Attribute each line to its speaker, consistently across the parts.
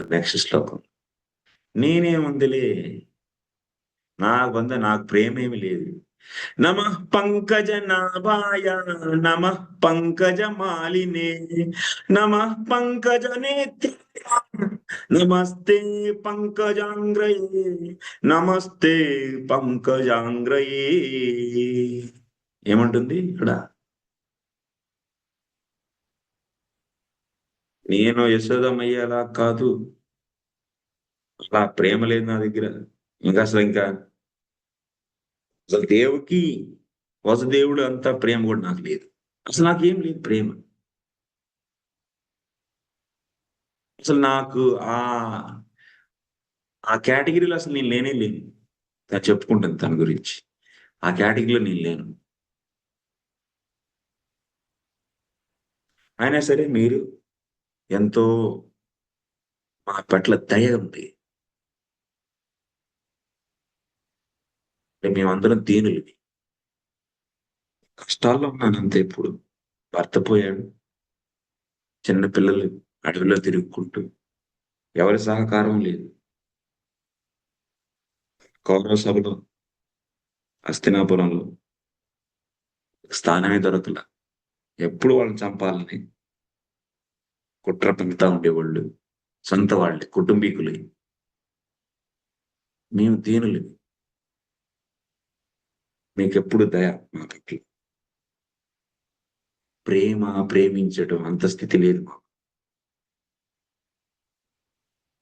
Speaker 1: చెప్పుకుంటుంది next శ్లోకం. నేనేముందిలే? నాకు వంద నాకు ప్రేమేమి లేదు. నమ పంకజ నాభాయ నమ పంకజ మాలినే నమ పంకజ నేత్ర నమస్తే పంకజాంగ్రయే నమస్తే పంకజాంగ్రయే. ఏమంటుంది ఇక్కడ? నేను యశోదమయ్యేలా కాదు. అలా ప్రేమ లేదు నా దగ్గర. ఇంకా అసలు ఇంకా అసలు దేవుకి వసదేవుడు అంత ప్రేమ కూడా నాకు లేదు. అసలు నాకేం లేదు ప్రేమ. అసలు నాకు ఆ ఆ కేటగిరీలో అసలు నేను లేనే లేను. తను చెప్పుకుంటాను తన గురించి. ఆ కేటగిరీలో నేను లేను. అయినా సరే మీరు ఎంతో మా పట్ల దయ ఉంది. మేమందరం దీనులవి. కష్టాల్లో ఉన్నాను అంతే ఇప్పుడు. భర్త పోయాడు. చిన్న పిల్లలు అడవిలో తిరుగుకుంటూ. ఎవరి సహకారం లేదు. కౌరవ సభలో అస్తినాపురంలో స్థానమే దొరకల. ఎప్పుడు వాళ్ళని చంపాలని కుట్ర పంపుతా ఉండేవాళ్ళు సొంత వాళ్ళు కుటుంబీకులు. మేము దీనులు మీకెప్పుడు దయ మా పట్ల. ప్రేమ ప్రేమించడం అంత స్థితి లేదు మాకు.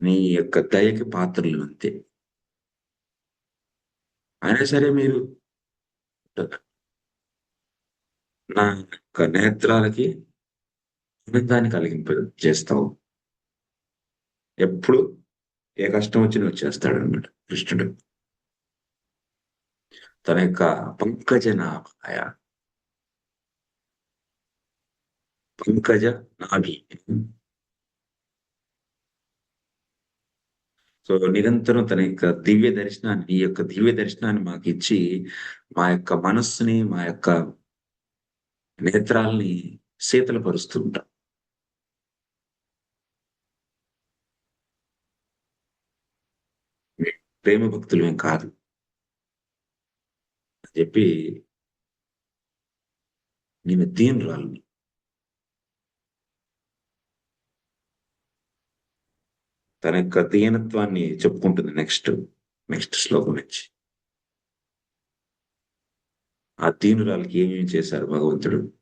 Speaker 1: నీ యొక్క దయకి పాత్రలు అంతే. అయినా సరే మీరు నా యొక్క నేత్రాలకి ఆనందాన్ని కలిగింప చేస్తావు. ఎప్పుడు ఏ కష్టం వచ్చినా వచ్చేస్తాడు అనమాట కృష్ణుడు. తన యొక్క పంకజ నాభాయ పంకజ నాభి సో నిరంతరం తన యొక్క దివ్య దర్శనాన్ని ఈ యొక్క దివ్య దర్శనాన్ని మాకు ఇచ్చి మా యొక్క మనస్సుని మా యొక్క నేత్రాల్ని శీతలపరుస్తూ ఉంటాం ప్రేమ భక్తులమేం కాదు. అని చెప్పి నేను దీనురాలు తన యొక్క దీనత్వాన్ని చెప్పుకుంటుంది నెక్స్ట్ నెక్స్ట్ శ్లోకం నుంచి. ఆ దీనురాలకి ఏమేమి చేశారు భగవంతుడు?